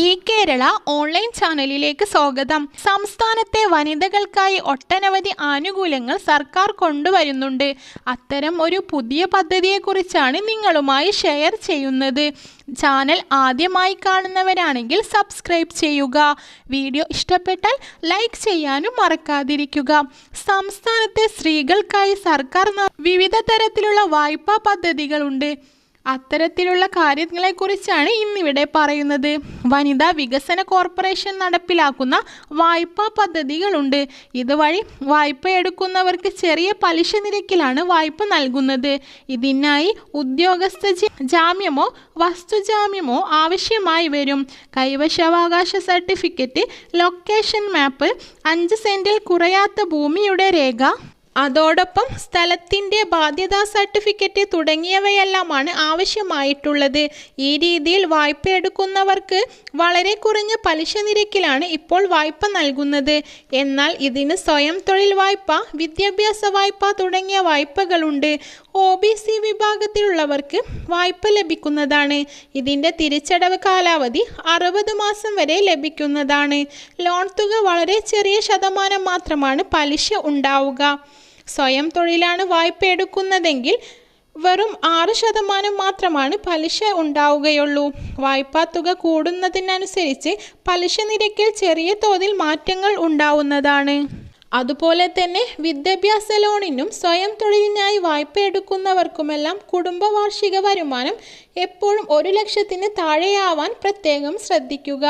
ഈ കേരള ഓൺലൈൻ ചാനലിലേക്ക് സ്വാഗതം. സംസ്ഥാനത്തെ വനിതകൾക്കായി ഒട്ടനവധി ആനുകൂല്യങ്ങൾ സർക്കാർ കൊണ്ടുവരുന്നുണ്ട്. അത്തരം ഒരു പുതിയ പദ്ധതിയെക്കുറിച്ചാണ് നിങ്ങളുമായി ഷെയർ ചെയ്യുന്നത്. ചാനൽ ആദ്യമായി കാണുന്നവരാണെങ്കിൽ സബ്സ്ക്രൈബ് ചെയ്യുക. വീഡിയോ ഇഷ്ടപ്പെട്ടാൽ ലൈക്ക് ചെയ്യാനും മറക്കാതിരിക്കുക. സംസ്ഥാനത്തെ സ്ത്രീകൾക്കായി സർക്കാർ വിവിധ തരത്തിലുള്ള വായ്പാ പദ്ധതികളുണ്ട്. അത്തരത്തിലുള്ള കാര്യങ്ങളെക്കുറിച്ചാണ് ഇന്നിവിടെ പറയുന്നത്. വനിതാ വികസന കോർപ്പറേഷൻ നടപ്പിലാക്കുന്ന വായ്പാ പദ്ധതികളുണ്ട്. ഇതുവഴി വായ്പ എടുക്കുന്നവർക്ക് ചെറിയ പലിശ നിരക്കിലാണ് വായ്പ നൽകുന്നത്. ഇതിനായി ഉദ്യോഗസ്ഥ ജാമ്യമോ വസ്തുജാമ്യമോ ആവശ്യമായി വരും. കൈവശാവകാശ സർട്ടിഫിക്കറ്റ് ലൊക്കേഷൻ മാപ്പ് അഞ്ച് സെന്റിൽ കുറയാത്ത ഭൂമിയുടെ രേഖ അതോടൊപ്പം സ്ഥലത്തിന്റെ ബാധ്യതാ സർട്ടിഫിക്കറ്റ് തുടങ്ങിയവയെല്ലാമാണ് ആവശ്യമായിട്ടുള്ളത്. ഈ രീതിയിൽ വായ്പ എടുക്കുന്നവർക്ക് വളരെ കുറഞ്ഞ പലിശ നിരക്കിലാണ് ഇപ്പോൾ വായ്പ നൽകുന്നത്. എന്നാൽ ഇതിന് സ്വയം തൊഴിൽ വായ്പ വിദ്യാഭ്യാസ വായ്പ തുടങ്ങിയ വായ്പകളുണ്ട്. ഒ ബി സി വിഭാഗത്തിലുള്ളവർക്ക് വായ്പ ലഭിക്കുന്നതാണ്. ഇതിന്റെ തിരിച്ചടവ് കാലാവധി അറുപത് മാസം വരെ ലഭിക്കുന്നതാണ്. ലോൺ തുക വളരെ ചെറിയ ശതമാനം മാത്രമാണ് പലിശ ഉണ്ടാവുക. സ്വയം തൊഴിലാണ് വായ്പ എടുക്കുന്നതെങ്കിൽ വെറും ആറ് ശതമാനം മാത്രമാണ് പലിശ ഉണ്ടാവുകയുള്ളൂ. വായ്പാ തുക കൂടുന്നതിനനുസരിച്ച് പലിശ നിരക്കിൽ ചെറിയ തോതിൽ മാറ്റങ്ങൾ ഉണ്ടാവുന്നതാണ്. അതുപോലെ തന്നെ വിദ്യാഭ്യാസ ലോണിനും സ്വയം തൊഴിലിനായി വായ്പ എടുക്കുന്നവർക്കുമെല്ലാം കുടുംബ വാർഷിക വരുമാനം എപ്പോഴും ഒരു ലക്ഷത്തിന് താഴെയാവാൻ പ്രത്യേകം ശ്രദ്ധിക്കുക.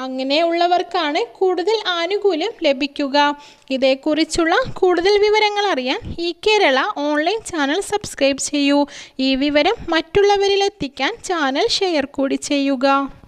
അങ്ങനെയുള്ളവർക്കാണ് കൂടുതൽ ആനുകൂല്യം ലഭിക്കുക. ഇതേക്കുറിച്ചുള്ള കൂടുതൽ വിവരങ്ങൾ അറിയാൻ ഈ കേരള ഓൺലൈൻ ചാനൽ സബ്സ്ക്രൈബ് ചെയ്യൂ. ഈ വിവരം മറ്റുള്ളവരിലെത്തിക്കാൻ ചാനൽ ഷെയർ കൂടി ചെയ്യുക.